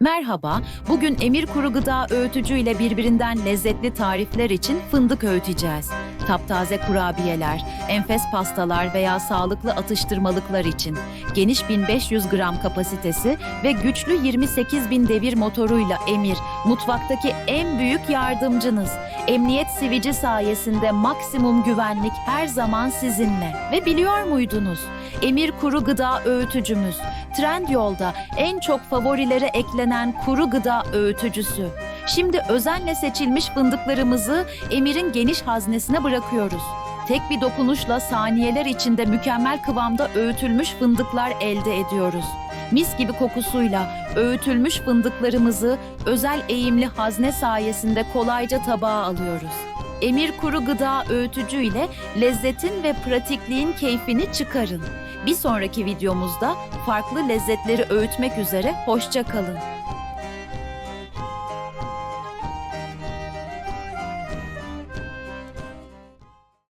Merhaba, bugün Emir Kuru Gıda Öğütücü ile birbirinden lezzetli tarifler için fındık öğüteceğiz. Taptaze kurabiyeler, enfes pastalar veya sağlıklı atıştırmalıklar için geniş 1500 gram kapasitesi ve güçlü 28 bin devir motoruyla Emir, mutfaktaki en büyük yardımcınız. Emniyet sivici sayesinde maksimum güvenlik her zaman sizinle. Ve biliyor muydunuz? Emir Kuru Gıda Öğütücümüz, Trendyol'da en çok favorilere eklenen kuru gıda öğütücüsü. Şimdi özenle seçilmiş fındıklarımızı Emir'in geniş haznesine bırakıyoruz. Tek bir dokunuşla saniyeler içinde mükemmel kıvamda öğütülmüş fındıklar elde ediyoruz. Mis gibi kokusuyla öğütülmüş fındıklarımızı özel eğimli hazne sayesinde kolayca tabağa alıyoruz. Emir Kuru Gıda Öğütücü ile lezzetin ve pratikliğin keyfini çıkarın. Bir sonraki videomuzda farklı lezzetleri öğütmek üzere hoşça kalın.